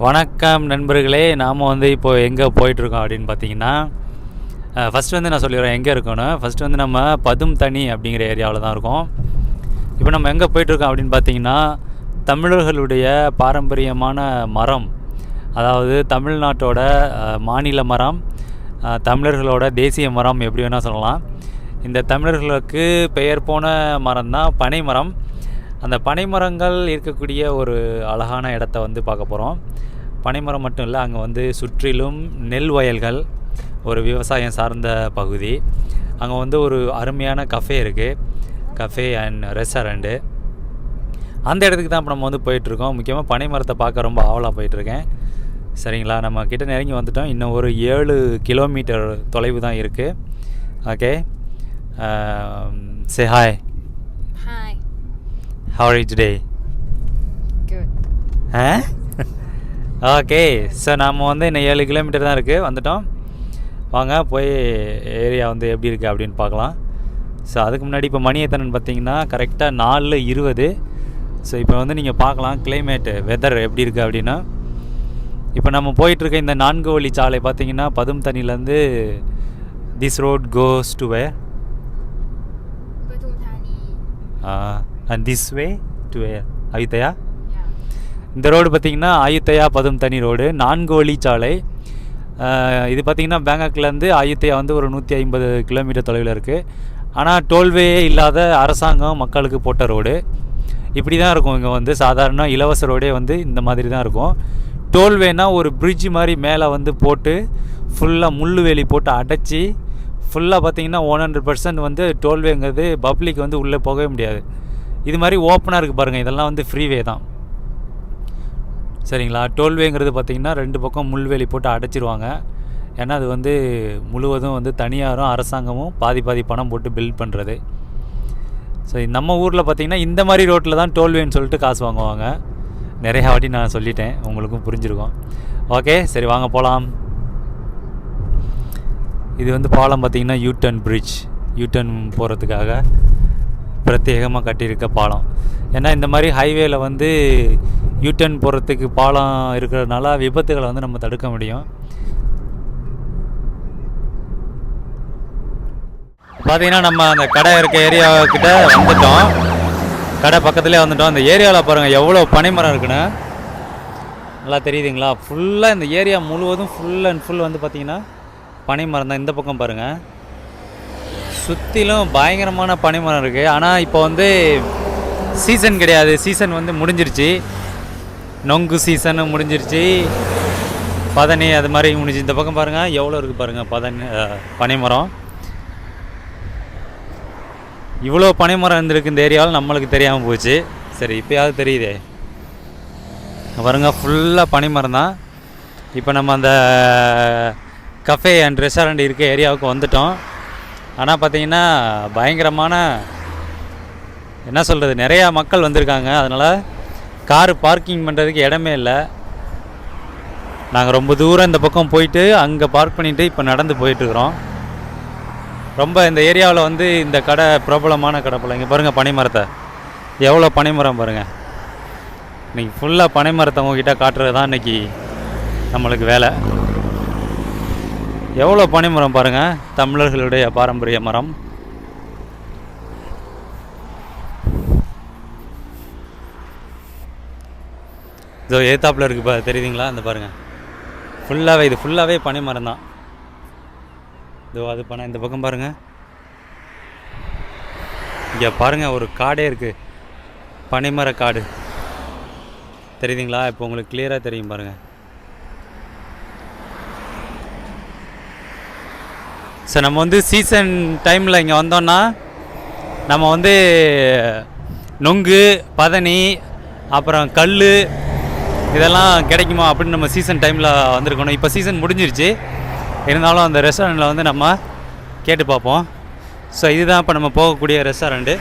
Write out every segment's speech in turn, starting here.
வணக்கம் நண்பர்களே நாம் வந்து இப்போ எங்கே போயிட்டுருக்கோம் அப்படின்னு பார்த்தீங்கன்னா ஃபஸ்ட்டு வந்து நான் சொல்லிடுறேன் எங்கே இருக்கோன்னு ஃபஸ்ட்டு வந்து நம்ம பதும் தனி அப்படிங்கிற ஏரியாவில் தான் இருக்கோம். இப்போ நம்ம எங்கே போயிட்டுருக்கோம் அப்படின்னு பார்த்தீங்கன்னா தமிழர்களுடைய பாரம்பரியமான மரம் அதாவது தமிழ்நாட்டோட மாநில மரம் தமிழர்களோட தேசிய மரம் எப்படி வேணால் சொல்லலாம். இந்த தமிழர்களுக்கு பெயர் போன மரம் தான் பனை மரம் அந்த பனைமரங்கள் இருக்கக்கூடிய ஒரு அழகான இடத்த வந்து பார்க்க போகிறோம் பனைமரம் மட்டும் இல்லை அங்கே வந்து சுற்றிலும் நெல் வயல்கள் ஒரு விவசாயம் சார்ந்த பகுதி. அங்கே வந்து ஒரு அருமையான கஃபே இருக்குது கஃபே அண்ட் ரெஸ்டாரண்ட்டு அந்த இடத்துக்கு தான் இப்போ நம்ம வந்து போயிட்டுருக்கோம் முக்கியமாக பனை மரத்தை பார்க்க ரொம்ப ஆவலாக போயிட்டுருக்கேன் சரிங்களா? நம்ம கிட்ட நெருங்கி வந்துட்டோம். இன்னும் ஒரு ஏழு கிலோமீட்டர் தொலைவு தான் இருக்குது okay say hi How are you today? Good. Okay so நாம் வந்து இன்னும் ஏழு கிலோமீட்டர் தான் இருக்குது வந்துட்டோம். வாங்க போய் ஏரியா வந்து எப்படி இருக்குது அப்படின்னு பார்க்கலாம். ஸோ அதுக்கு முன்னாடி இப்போ மணி எத்தனைன்னு பார்த்தீங்கன்னா கரெக்டாக நாலு இருபது. ஸோ இப்போ வந்து நீங்கள் பார்க்கலாம் கிளைமேட்டு வெதர் எப்படி இருக்குது அப்படின்னா. இப்போ நம்ம போயிட்டுருக்க இந்த நான்கு வழி சாலை பார்த்தீங்கன்னா Pathum தண்ணிலேருந்து this road goes to way Patung Thani. And this way to Ayutthaya. இந்த ரோடு பார்த்தீங்கன்னா ஆயுத்தையா பதும் தனி ரோடு. நான்கு வழி சாலை. இது பார்த்தீங்கன்னா பேங்காக்லேருந்து ஆயுத்தையா வந்து ஒரு நூற்றி ஐம்பது கிலோமீட்டர் தொலைவில் இருக்குது ஆனால் டோல்வே இல்லாத அரசாங்கம் மக்களுக்கு போட்ட ரோடு. இப்படி தான் இருக்கும் இங்கே வந்து. சாதாரண இலவச ரோடே வந்து இந்த மாதிரி தான் இருக்கும். டோல்வேனா ஒரு பிரிட்ஜ் மாதிரி மேலே வந்து போட்டு ஃபுல்லாக முள்ளு வேலி போட்டு அடைச்சி ஃபுல்லாக பார்த்தீங்கன்னா ஒன் ஹண்ட்ரட் பர்சன்ட் வந்து டோல்வேங்கிறது பப்ளிக் வந்து உள்ளே போகவே முடியாது. இது மாதிரி ஓப்பனாக இருக்குது பாருங்கள் இதெல்லாம் வந்து ஃப்ரீவே தான். சரிங்களா? டோல்வேங்கிறது பார்த்தீங்கன்னா ரெண்டு பக்கம் முள்வேலி போட்டு அடைச்சிருவாங்க. ஏன்னா அது வந்து முழுவதும் வந்து தனியாரும் அரசாங்கமும் பாதி பாதி பணம் போட்டு பில்ட் பண்ணுறது ஸோ நம்ம ஊரில் பார்த்திங்கன்னா இந்த மாதிரி ரோட்டில் தான் டோல்வேன்னு சொல்லிட்டு காசு வாங்குவாங்க. நிறையா வாட்டி நான் சொல்லிட்டேன். உங்களுக்கும் புரிஞ்சிருக்கும். ஓகே சரி வாங்க போகலாம் இது வந்து பாலம் பார்த்திங்கன்னா யூட்டன் பிரிட்ஜ் யூட்டன் போகிறதுக்காக பிரத்யேகமாக கட்டியிருக்க பாலம். ஏன்னா இந்த மாதிரி ஹைவேல வந்து யூட்டன் போகிறதுக்கு பாலம் இருக்கிறதுனால விபத்துகளை வந்து நம்ம தடுக்க முடியும். பார்த்தீங்கன்னா நம்ம அந்த கடை இருக்க ஏரியாக்கிட்ட வந்துட்டோம். கடை பக்கத்துலேயே வந்துட்டோம். அந்த ஏரியாவில் பாருங்கள் எவ்வளோ பனைமரம் இருக்குன்னு. நல்லா தெரியுதுங்களா? ஃபுல்லாக இந்த ஏரியா முழுவதும் ஃபுல் அண்ட் ஃபுல் வந்து பார்த்திங்கன்னா பனைமரம் தான். இந்த பக்கம் பாருங்கள் சுற்றிலும் பயங்கரமான பனைமரம் இருக்குது ஆனால் இப்போ வந்து சீசன் கிடையாது. சீசன் வந்து முடிஞ்சிருச்சு. நொங்கு சீசனும் முடிஞ்சிருச்சு. பதனி அது மாதிரி முடிஞ்சு இந்த பக்கம் பாருங்கள் எவ்வளோ இருக்குது பாருங்கள் பதனி பனைமரம். இவ்வளோ பனைமரம் இருந்திருக்கு இந்த ஏரியாவில். நம்மளுக்கு தெரியாமல் போச்சு. சரி இப்போயாவது தெரியுதே. பாருங்கள் பாருங்க ஃபுல்லாக பனைமரம் தான். இப்போ நம்ம அந்த கஃபே அண்ட் ரெஸ்டாரண்ட் இருக்க ஏரியாவுக்கு வந்துட்டோம். ஆனால் பார்த்திங்கன்னா பயங்கரமான என்ன சொல்கிறது நிறையா மக்கள் வந்திருக்காங்க. அதனால் காரு பார்க்கிங் பண்ணுறதுக்கு இடமே இல்லை. நாங்கள் ரொம்ப தூரம் இந்த பக்கம் போயிட்டு அங்கே பார்க் பண்ணிவிட்டு இப்போ நடந்து போயிட்டுருக்குறோம் ரொம்ப இந்த ஏரியாவில் வந்து இந்த கடை பிரபலமான கடை போல். இங்கே பாருங்கள் பனைமரத்தை. எவ்வளோ பனைமரம் பாருங்கள் இன்றைக்கி ஃபுல்லாக பனைமரத்தை உங்ககிட்ட காட்டுறது தான் இன்னைக்கு நம்மளுக்கு வேலை. எவ்வளோ பனிமரம் பாருங்கள் தமிழர்களுடைய பாரம்பரிய மரம். இதோ ஏத்தாப்பில் இருக்குது பா தெரியுதுங்களா? அந்த பாருங்கள் ஃபுல்லாகவே இது ஃபுல்லாகவே பனைமரம் தான். இதோ அது பனை இந்த பக்கம் பாருங்கள் இங்கே பாருங்கள் ஒரு காடே இருக்குது பனைமர காடு தெரியுதுங்களா? இப்போ உங்களுக்கு கிளியராக தெரியும் பாருங்கள் ஸோ நம்ம வந்து சீசன் டைமில் இங்கே வந்தோம்னா நம்ம வந்து நொங்கு பதனி அப்புறம் கல் இதெல்லாம் கிடைக்குமா அப்படின்னு நம்ம சீசன் டைமில் வந்திருக்கணும். இப்போ சீசன் முடிஞ்சிருச்சு. இருந்தாலும் அந்த ரெஸ்டாரண்ட்டில் வந்து நம்ம கேட்டு பார்ப்போம். ஸோ இதுதான் இப்போ நம்ம போகக்கூடிய ரெஸ்டாரண்ட்டு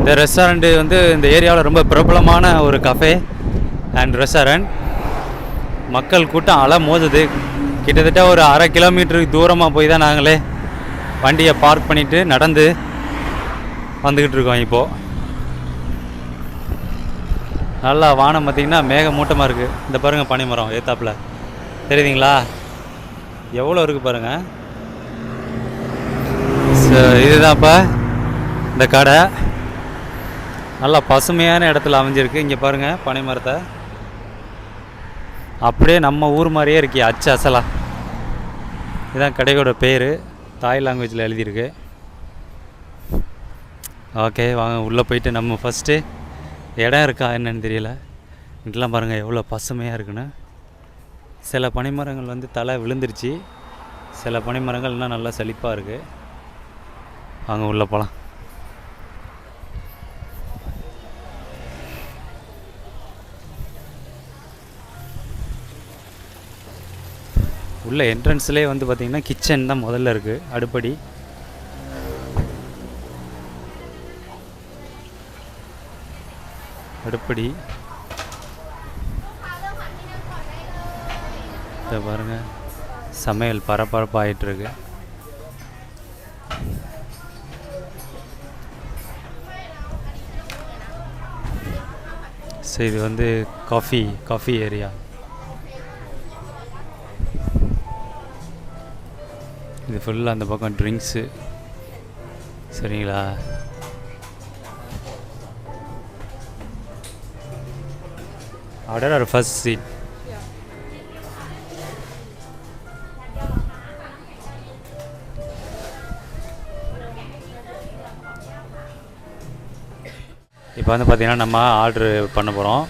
இந்த ரெஸ்டாரண்ட்டு வந்து இந்த ஏரியாவில் ரொம்ப பிரபலமான ஒரு கஃபே அண்ட் ரெஸ்டாரண்ட் மக்கள் கூட்டம் அலை மோதுது கிட்டத்தட்ட ஒரு அரை கிலோமீட்டருக்கு தூரமாக போய் தான் நாங்களே வண்டியை பார்க் பண்ணிவிட்டு நடந்து வந்துக்கிட்டு இருக்கோம் இப்போது நல்லா வானம் பார்த்தீங்கன்னா மேகமூட்டமாக இருக்குது இந்த பாருங்கள் பனிமரம் ஏத்தாப்பில். தெரியுதுங்களா? எவ்வளோ இருக்குது பாருங்கள் ஸோ இதுதான்ப்பா இந்த கடை. நல்லா பசுமையான இடத்துல அமைஞ்சிருக்கு. இங்கே பாருங்கள் பனை மரத்தை அப்படியே நம்ம ஊர் மாதிரியே இருக்கே அச்சு அசலா. இதுதான் கடையோட பேர். தாய் லாங்குவேஜில் எழுதியிருக்கு. ஓகே வாங்க உள்ளே போயிட்டு நம்ம ஃபஸ்ட்டு இடம் இருக்கா என்னன்னு தெரியல. இதெல்லாம் பாருங்கள் எவ்வளோ பசுமையாக இருக்குன்னு. சில பனைமரங்கள் வந்து தலை விழுந்துருச்சு. சில பனைமரங்கள் இன்னும் நல்லா செழிப்பாக இருக்குது வாங்க உள்ளே போகலாம் உள்ளே என்ட்ரன்ஸ்லேயே வந்து பார்த்திங்கன்னா கிச்சன் தான் முதல்ல இருக்குது அடுப்படி. அடுப்படி. இதை பாருங்க சமையல் பரபரப்பாக இருக்கு ஸோ இது வந்து காஃபி காஃபி ஏரியா இது ஃபுல்லாக அந்த பக்கம் ட்ரிங்க்ஸு சரிங்களா? ஆர்டர் ஆர் ஃபர்ஸ்ட் சீட் இப்போ வந்து பார்த்திங்கன்னா நம்ம ஆர்டர் பண்ண போகிறோம்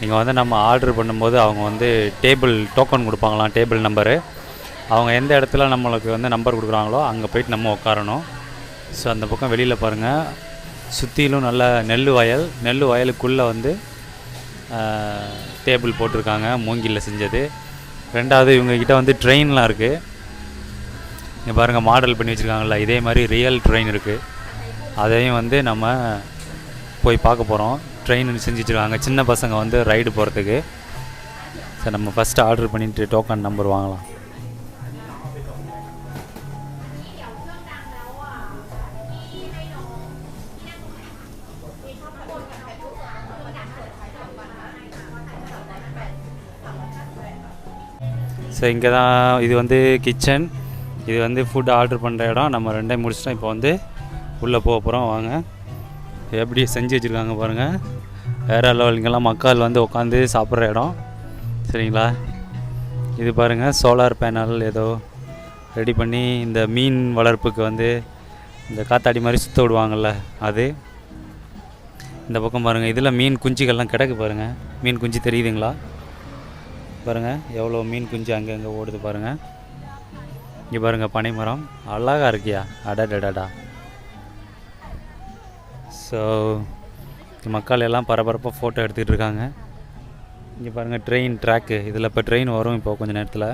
இங்கே வந்து நம்ம ஆர்டர் பண்ணும்போது அவங்க வந்து டேபிள் டோக்கன் கொடுப்பாங்களாம் டேபிள் நம்பரு அவங்க எந்த இடத்துல நம்மளுக்கு வந்து நம்பர் கொடுக்குறாங்களோ அங்கே போயிட்டு நம்ம உட்காரணும். ஸோ அந்த பக்கம் வெளியில் பாருங்கள் சுற்றிலும் நல்ல நெல் வயல். நெல் வயலுக்குள்ளே வந்து டேபிள் போட்டிருக்காங்க. மூங்கிலில் செஞ்சது. ரெண்டாவது இவங்கக்கிட்ட வந்து ட்ரெயின்லாம் இருக்குது இங்கே பாருங்கள் மாடல் பண்ணி வச்சுருக்காங்கல்ல. இதே மாதிரி ரியல் ட்ரெயின் இருக்குது அதையும் வந்து நம்ம போய் பார்க்க போகிறோம் ட்ரெயின் செஞ்சு வச்சுருக்காங்க. சின்ன பசங்க வந்து ரைடு போகிறதுக்கு சரி நம்ம ஃபஸ்ட்டு ஆர்டர் பண்ணிவிட்டு டோக்கன் நம்பர் வாங்கலாம். ஸோ இங்கே தான் இது வந்து கிச்சன் இது வந்து ஃபுட் ஆர்டர் பண்ணுற இடம். நம்ம ரெண்டையும் முடிச்சிட்டோம். இப்போ வந்து உள்ளே போக போகிறோம் வாங்க. எப்படி செஞ்சு வச்சுருக்காங்க பாருங்கள் வேறு லெவல் இங்கெல்லாம் மக்கள் வந்து உட்காந்து சாப்பிட்ற இடம். சரிங்களா? இது பாருங்கள் சோலார் பேனல் ஏதோ ரெடி பண்ணி இந்த மீன் வளர்ப்புக்கு வந்து இந்த காத்தாடி மாதிரி சுற்ற விடுவாங்கள்ல அது. இந்த பக்கம் பாருங்கள் இதில் மீன் குஞ்சுகள்லாம் கிடக்கு பாருங்கள் மீன் குஞ்சு தெரியுதுங்களா? பாருங்கள் எவ்வளோ மீன் குஞ்சு அங்கே அங்கே ஓடுது பாருங்கள் இங்கே பாருங்கள் பனைமரம் அழகாக இருக்கியா? அடடடடா. ஸோ மக்கள் எல்லாம் பரபரப்பாக ஃபோட்டோ எடுத்துக்கிட்டு இருக்காங்க. இங்கே பாருங்கள் ட்ரெயின் ட்ராக்கு இதில் இப்போ ட்ரெயின் வரும் இப்போ கொஞ்சம் நேரத்தில்.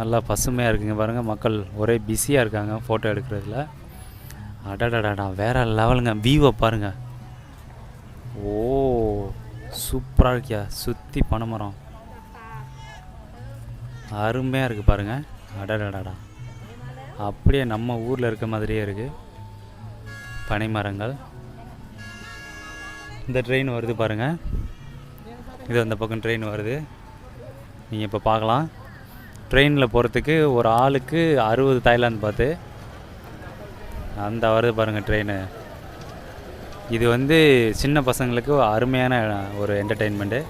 நல்லா பசுமையாக இருக்குங்க பாருங்கள் மக்கள் ஒரே பிஸியாக இருக்காங்க ஃபோட்டோ எடுக்கிறதுல. அடடடடா வேறு லெவலுங்க வியூவை பாருங்கள் ஓ சூப்பராக இருக்கியா? சுற்றி பனைமரம் அருமையாக இருக்குது பாருங்கள் அடடடடா. அப்படியே நம்ம ஊரில் இருக்க மாதிரியே இருக்குது பனைமரங்கள் இந்த ட்ரெயின் வருது பாருங்கள் இது அந்த பக்கம் ட்ரெயின் வருது. நீங்கள் இப்போ பார்க்கலாம். ட்ரெயினில் போகிறதுக்கு ஒரு ஆளுக்கு அறுபது தாய்லாந்து பார்த்து அந்த வருது பாருங்கள் ட்ரெயின் இது வந்து சின்ன பசங்களுக்கு அருமையான ஒரு என்டர்டெயின்மெண்ட்டு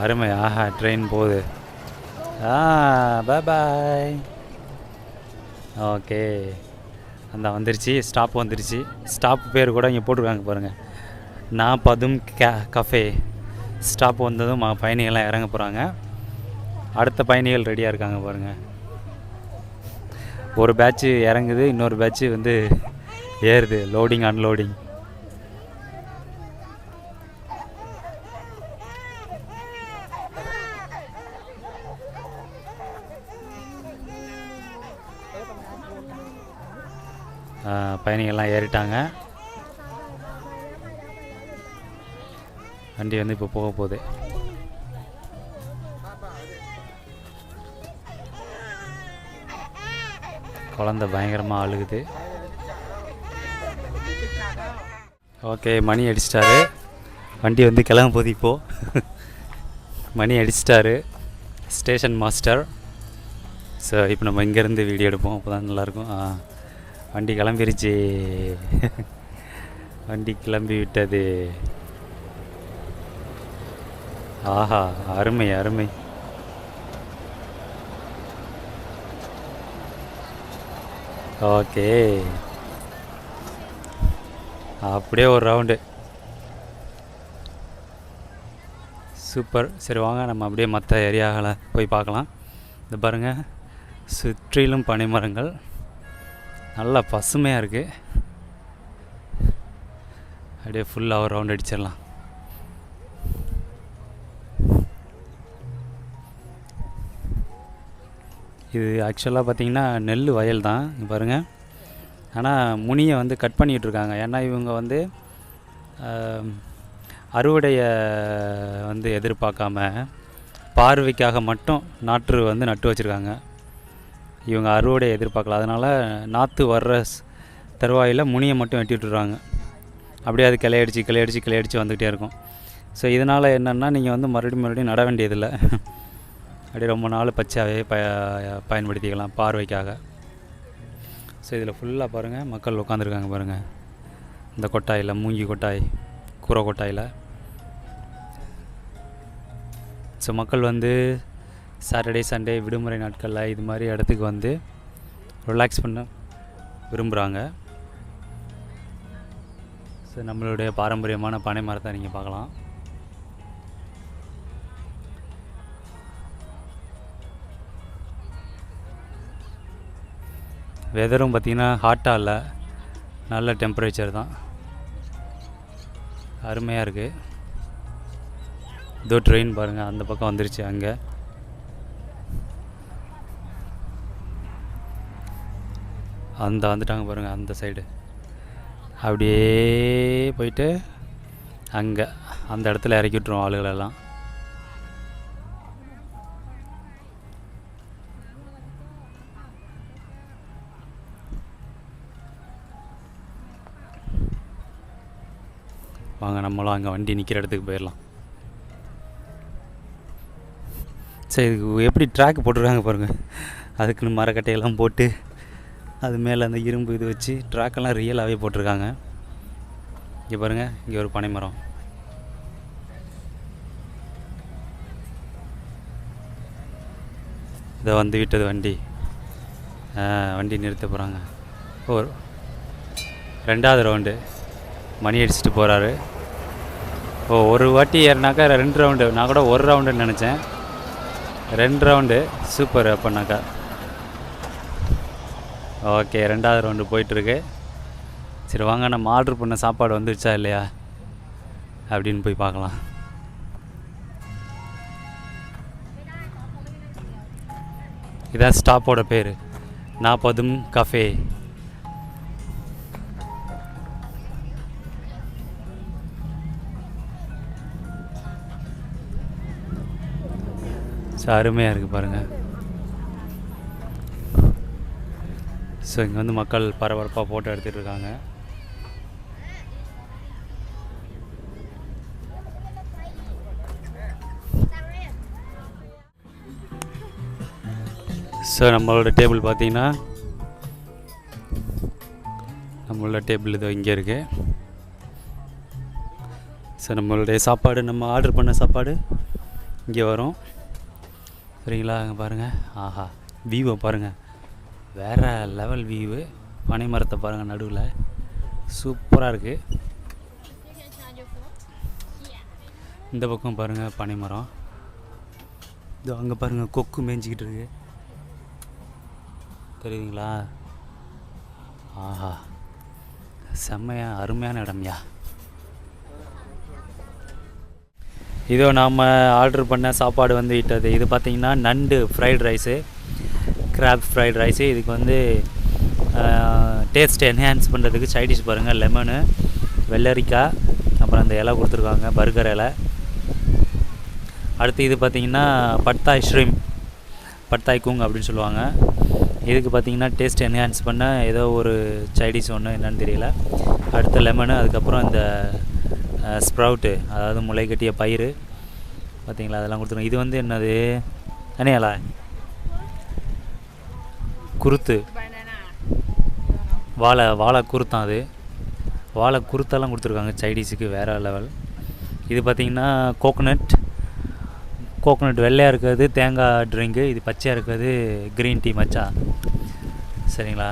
அருமை. ஆஹா ட்ரெயின் போகுது. ஆ பாய் ஓகே. அந்த வந்துருச்சு ஸ்டாப் வந்துருச்சு. ஸ்டாப் பேர் கூட இங்கே போட்டிருக்காங்க பாருங்கள் நான் பதும் கே கஃபே ஸ்டாப் வந்ததும் பயணிகள்லாம் இறங்க போகிறாங்க அடுத்த பயணிகள் ரெடியாக இருக்காங்க பாருங்கள் ஒரு பேட்ச்சு இறங்குது இன்னொரு பேட்ச்சு வந்து ஏறுது. லோடிங் அன்லோடிங் பயணிகள்லாம் ஏறிட்டாங்க. வண்டி வந்து இப்போ போக போகுது. குழந்த பயங்கரமாக அழுகுது. ஓகே மணி அடிச்சிட்டாரு. வண்டி வந்து கிளம்ப போது இப்போது மணி அடிச்சிட்டாரு. ஸ்டேஷன் மாஸ்டர் ஸோ இப்போ நம்ம இங்கேருந்து வீடியோ எடுப்போம். அப்போ தான் நல்லாயிருக்கும் வண்டி கிளம்பிருச்சு. வண்டி கிளம்பி விட்டது. ஆஹா அருமை அருமை. ஓகே. அப்படியே ஒரு ரவுண்டு. சூப்பர். சரி வாங்க. நம்ம அப்படியே மற்ற ஏரியாவில் போய் பார்க்கலாம். இது பாருங்கள் சுற்றிலும் பனைமரங்கள். நல்லா பசுமையாக இருக்குது அப்படியே ஃபுல்லாக ஒரு ரவுண்ட் அடிச்சிடலாம். இது ஆக்சுவலாக பார்த்திங்கன்னா நெல் வயல் தான். பாருங்கள் ஆனால் முனியை வந்து கட் பண்ணிகிட்டு இருக்காங்க ஏன்னா இவங்க வந்து அறுவடையை வந்து எதிர்பார்க்காம பார்வைக்காக மட்டும் நாற்று வந்து நட்டு வச்சுருக்காங்க. இவங்க அறுவடையை எதிர்பார்க்கல. அதனால் நாற்று வர்ற தருவாயில் முனியை மட்டும் வெட்டி விட்டுறாங்க அப்படியே அது கிளையடிச்சு கிளையடிச்சு கிளையடிச்சு வந்துக்கிட்டே இருக்கும். ஸோ இதனால் என்னென்னா நீங்கள் வந்து மறுபடியும் மறுபடியும் நட வேண்டியதில்லை. அப்படியே ரொம்ப நாள் பச்சையாகவே ப பயன்படுத்திக்கலாம் பார்வைக்காக. ஸோ இதில் ஃபுல்லாக பாருங்கள் மக்கள் உட்காந்துருக்காங்க பாருங்கள் இந்த கொட்டாயில் மூங்கி கொட்டாய் கூரை கொட்டாயில். ஸோ மக்கள் வந்து சாட்டர்டே சண்டே விடுமுறை நாட்களில் இது மாதிரி இடத்துக்கு வந்து ரிலாக்ஸ் பண்ண விரும்புகிறாங்க ஸோ நம்மளுடைய பாரம்பரியமான பனை மரத்தை நீங்கள் பார்க்கலாம். வெதரும் பார்த்திங்கன்னா ஹாட்டாக இல்லை. நல்ல டெம்பரேச்சர் தான். அருமையாக இருக்குது இதோ ட்ரெயின் பாருங்கள் அந்த பக்கம் வந்துருச்சு அங்கே. அந்த வந்துட்டாங்க பாருங்கள் அந்த சைடு அப்படியே போயிட்டு அங்கே அந்த இடத்துல இறக்கி விட்ருவோம் ஆளுகளெல்லாம். வாங்க நம்மளும் அங்கே வண்டி நிற்கிற இடத்துக்கு போயிடலாம் சரி இதுக்கு எப்படி ட்ராக் போட்டிருக்காங்க பாருங்கள் அதுக்குன்னு மரக்கட்டையெல்லாம் போட்டு அது மேலே அந்த இரும்பு இது வச்சு ட்ராக்கெல்லாம் ரியலாகவே போட்டிருக்காங்க. இங்கே பாருங்கள் இங்கே ஒரு பனை மரம். இதை வந்து விட்டது வண்டி. வண்டி நிறுத்த போகிறாங்க ஒரு ரெண்டாவது ரவுண்டு மணி அடிச்சுட்டு போகிறாரு ஓ ஒரு வாட்டி ஏறினாக்கா ரெண்டு ரவுண்டு நான் கூட ஒரு ரவுண்டுன்னு நினச்சேன். ரெண்டு ரவுண்டு சூப்பர் அப்போனாக்கா. ஓகே ரெண்டாவது ரவுண்டு போயிட்டுருக்கு. சரி வாங்க நம்ம ஆர்டர் பண்ண சாப்பாடு வந்துடுச்சா இல்லையா? அப்படின்னு போய் பார்க்கலாம். இதான் ஸ்டாப்போட பேர். நாற்பதும் கஃபே ஸோ அருமையாக இருக்குது பாருங்கள் ஸோ இங்கே வந்து மக்கள் பரபரப்பாக ஃபோட்டோ எடுத்துகிட்டு இருக்காங்க. ஸோ நம்மளோட டேபிள் பார்த்தீங்கன்னா நம்மளோட டேபிள் இதோ இங்கே இருக்குது ஸோ நம்மளுடைய சாப்பாடு நம்ம ஆர்டர் பண்ண சாப்பாடு இங்கே வரும். சரிங்களா? அங்கே பாருங்கள் ஆஹா வியூவை பாருங்கள் வேறு லெவல் வியூவு பனை மரத்தை பாருங்கள் நடுவில். சூப்பராக இருக்குது இந்த பக்கம் பாருங்கள் பனை மரம் இதோ அங்கே பாருங்கள் கொக்கு மேய்ஞ்சிக்கிட்டு இருக்கு. தெரியுதுங்களா? ஆஹா செம்மையா அருமையான இடம்யா இதோ நாம் ஆர்டர் பண்ண சாப்பாடு வந்து விட்டது இது பார்த்திங்கன்னா நண்டு fried rice crab fried rice இதுக்கு வந்து டேஸ்ட் என்ஹான்ஸ் பண்ணுறதுக்கு சைடிஷ் பாருங்கள் லெமனு வெள்ளரிக்காய் அப்புறம் அந்த இலை கொடுத்துருக்காங்க பர்கர் இலை. அடுத்து இது பார்த்திங்கன்னா பட்டாய் ஷ்ரிம் பட்டாய் குங் அப்படின்னு சொல்லுவாங்க. இதுக்கு பார்த்தீங்கன்னா டேஸ்ட் என்ஹான்ஸ் பண்ண ஏதோ ஒரு சைடிஷ் ஒன்று என்னன்னு தெரியல. அடுத்து லெமனு அதுக்கப்புறம் இந்த ஸ்ப்ரவுட்டு அதாவது முளை கட்டிய பயிர் பார்த்தீங்களா அதெல்லாம் கொடுத்துருங்க இது வந்து என்னது? அனியாலா குருத்து. வாழை வாழை குருத்தான் அது. வாழை குருத்தெல்லாம் கொடுத்துருக்காங்க சைடிஸுக்கு வேறு லெவல். இது பார்த்திங்கன்னா கோகோனட். கோகோனட் வெள்ளையாக இருக்கிறது தேங்காய் ட்ரிங்கு. இது பச்சையாக இருக்கிறது க்ரீன் டீ மச்சா. சரிங்களா?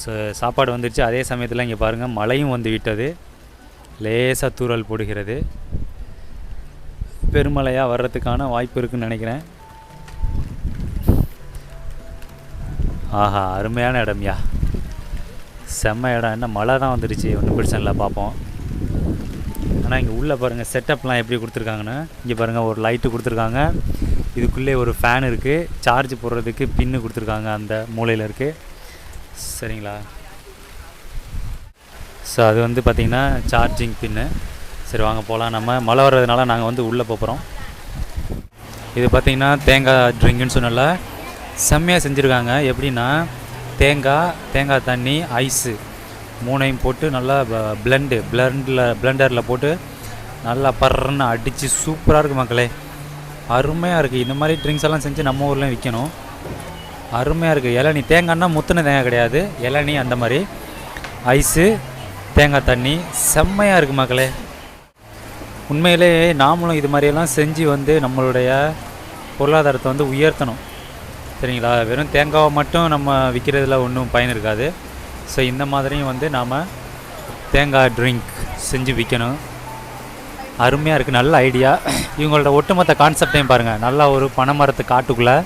ஸோ சாப்பாடு வந்துடுச்சு அதே சமயத்தில் இங்கே பாருங்கள் மழையும் வந்து விட்டது. லேசாக தூறல் போடுகிறது. பெருமழையாக வர்றதுக்கான வாய்ப்பு இருக்குன்னு நினைக்கிறேன். ஆஹா அருமையான இடம்யா செம்ம இடம். என்ன மழை தான் வந்துடுச்சு. ஒன்றும் பிரச்சனை இல்லை பார்ப்போம். ஆனால் இங்கே உள்ளே பாருங்கள் செட்டப்லாம் எப்படி கொடுத்துருக்காங்கன்னு. இங்கே பாருங்கள் ஒரு லைட்டு கொடுத்துருக்காங்க. இதுக்குள்ளே ஒரு ஃபேன் இருக்குது சார்ஜ் போடுறதுக்கு பின்னு கொடுத்துருக்காங்க அந்த மூலையில் இருக்குது சரிங்களா? ஸோ அது வந்து பார்த்திங்கன்னா சார்ஜிங் பின்னு சரி வாங்க போகலாம் நம்ம. மழை வர்றதுனால நாங்கள் வந்து உள்ளே போகிறோம் இது பார்த்திங்கன்னா தேங்காய் ட்ரிங்க்குன்னு சொன்னல செம்மையாக செஞ்சுருக்காங்க. எப்படின்னா தேங்காய் தேங்காய் தண்ணி ஐஸு மூணையும் போட்டு நல்லா பிளண்டு பிளண்டில் பிளண்டரில் போட்டு நல்லா பர்றன்னு அடித்து சூப்பராக இருக்குது மக்களே. அருமையாக இருக்குது இந்த மாதிரி ட்ரிங்க்ஸ் எல்லாம் செஞ்சு நம்ம ஊர்லேயும் விற்கணும் அருமையாக இருக்குது இளநி தேங்காய்னா முத்தின தேங்காய் கிடையாது. இளநி அந்த மாதிரி. ஐஸு தேங்காய் தண்ணி. செம்மையாக இருக்குது மக்களே. உண்மையிலே நாமளும் இது மாதிரியெல்லாம் செஞ்சு வந்து நம்மளுடைய பொருளாதாரத்தை வந்து உயர்த்தணும். சரிங்களா? வெறும் தேங்காவை மட்டும் நம்ம விற்கிறதுல ஒன்றும் பயன் இருக்காது. ஸோ இந்த மாதிரியும் வந்து நாம் தேங்காய் ட்ரிங்க் செஞ்சு விற்கணும் அருமையாக இருக்குது நல்ல ஐடியா இவங்களோட ஒட்டுமொத்த கான்செப்டையும் பாருங்கள் நல்லா ஒரு பனைமரத்து காட்டுக்குள்ளே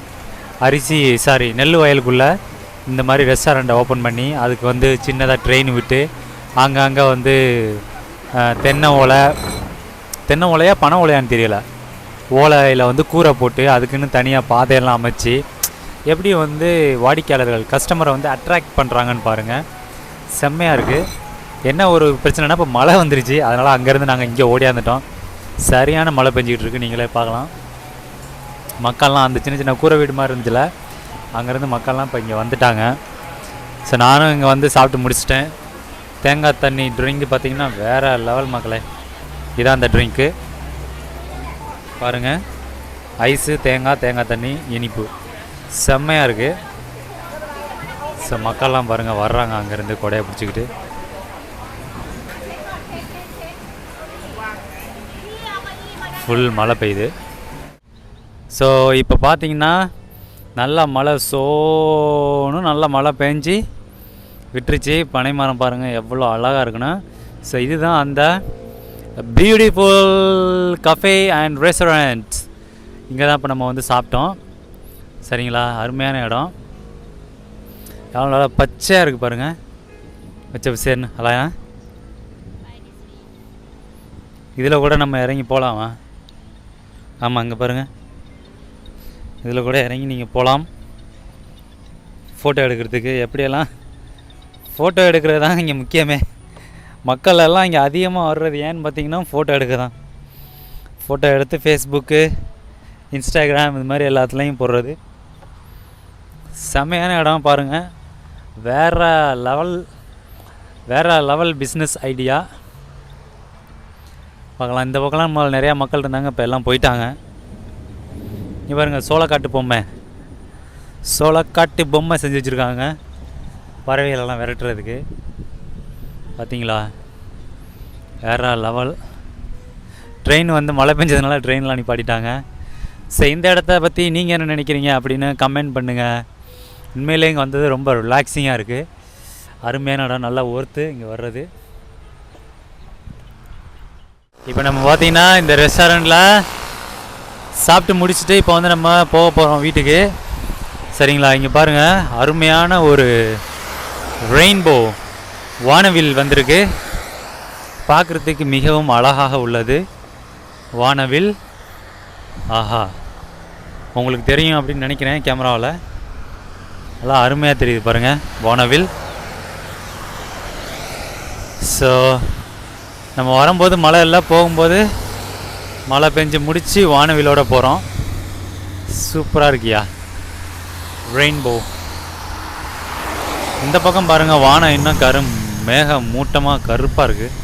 அரிசி சாரி நெல் வயலுக்குள்ளே இந்த மாதிரி ரெஸ்டாரண்ட்டை ஓப்பன் பண்ணி அதுக்கு வந்து சின்னதாக ட்ரெயின் விட்டு ஆங்காங்கே வந்து தென்னை ஓலை. தென்னை ஓலையா பனை ஓலையான்னு தெரியல. ஓலையில் வந்து கூரை போட்டு அதுக்குன்னு தனியாக பாதையெல்லாம் அமைச்சு எப்படி வந்து வாடிக்கையாளர்கள் கஸ்டமரை வந்து அட்ராக்ட் பண்ணுறாங்கன்னு பாருங்கள் செம்மையாக இருக்குது என்ன ஒரு பிரச்சனைனா இப்போ மழை வந்துருச்சு. அதனால் அங்கேருந்து நாங்கள் இங்கே ஓடியாந்துட்டோம் சரியான மழை பெஞ்சிக்கிட்டு இருக்கு. நீங்களே பார்க்கலாம். மக்கள்லாம் அந்த சின்ன சின்ன கூரை வீடு மாதிரி இருந்துச்சுல அங்கேருந்து மக்கள்லாம் இப்போ இங்கே வந்துட்டாங்க. ஸோ நானும் இங்கே வந்து சாப்பிட்டு முடிச்சிட்டேன். தேங்காய் தண்ணி ட்ரிங்க்கு பார்த்தீங்கன்னா வேறு லெவல் மக்களே. இதான் அந்த ட்ரிங்க்கு பாருங்கள் ஐஸு தேங்காய் தேங்காய் தண்ணி இனிப்பு. செம்மையாக இருக்குது ஸோ மக்கள்லாம் பாருங்கள் வர்றாங்க அங்கேருந்து கொடையை பிடிச்சிக்கிட்டு. ஃபுல் மழை பெய்யுது. ஸோ இப்போ பார்த்தீங்கன்னா நல்லா மழை சோனும் நல்லா மழை பெஞ்சி விட்டுருச்சு. பனைமரம் பாருங்கள் எவ்வளோ அழகாக இருக்குன்னா. ஸோ இதுதான் அந்த பியூட்டிஃபுல் கஃபே அண்ட் ரெஸ்டாரண்ட் இங்கே தான் இப்போ நம்ம வந்து சாப்பிட்டோம். சரிங்களா? அருமையான இடம். எவ்வளோ நல்லா பச்சையாக இருக்குது பாருங்கள் பச்சை பசேர்னு அலையா இதில் கூட நம்ம இறங்கி போகலாமா ஆமாம் அங்கே பாருங்கள் இதில் கூட இறங்கி நீங்கள் போகலாம் ஃபோட்டோ எடுக்கிறதுக்கு எப்படியெல்லாம்? ஃபோட்டோ எடுக்கிறது தான் இங்கே முக்கியமே. மக்கள் எல்லாம் இங்கே அதிகமாக வர்றது ஏன்னு பார்த்தீங்கன்னா ஃபோட்டோ எடுக்க தான் ஃபோட்டோ எடுத்து ஃபேஸ்புக்கு இன்ஸ்டாகிராம் இது மாதிரி எல்லாத்துலேயும் போடுறது. செமையான இடம் பாருங்கள் வேறு லெவல் வேறு லெவல் பிஸ்னஸ் ஐடியா பார்க்கலாம். இந்த பக்கம்லாம் நம்ம நிறையா மக்கள் இருந்தாங்க இப்போ எல்லாம் போயிட்டாங்க. இங்கே பாருங்கள் சோளக்காட்டு பொம்மை. சோளக்காட்டு பொம்மை செஞ்சு வச்சுருக்காங்க. பறவைகளெல்லாம் விரட்டுறதுக்கு. பார்த்தீங்களா வேறு லெவல் ட்ரெயின் வந்து மழை பெஞ்சதுனால ட்ரெயினில் நிப்பாட்டிட்டாங்க. ஸோ இந்த இடத்த பற்றி நீங்கள் என்ன நினைக்கிறீங்க அப்படின்னு கமெண்ட் பண்ணுங்கள் உண்மையிலே இங்கே வந்தது ரொம்ப ரிலாக்ஸிங்காக இருக்குது அருமையான இடம் நல்லா ஒர்த்து இங்கே வர்றது. இப்போ நம்ம பார்த்தீங்கன்னா இந்த ரெஸ்டாரண்ட்டில் சாப்பிட்டு முடிச்சுட்டு இப்போ வந்து நம்ம போக போகிறோம் வீட்டுக்கு. சரிங்களா? இங்கே பாருங்கள் அருமையான ஒரு ரெயின்போ வானவில் வந்திருக்கு. பார்க்குறதுக்கு மிகவும் அழகாக உள்ளது. வானவில் ஆஹா உங்களுக்கு தெரியும் அப்படின்னு நினைக்கிறேன் கேமராவில். நல்லா அருமையாக தெரியுது பாருங்கள் வானவில். ஸோ நம்ம வரும்போது மழை இல்லை போகும்போது மழை பெஞ்சு முடித்து வானவிலோட போகிறோம் சூப்பராக இருக்கியா? ரெயின்போ இந்த பக்கம் பாருங்கள் வானம் இன்னும் கரும் மேகம் மூட்டமாக கருப்பாக இருக்குது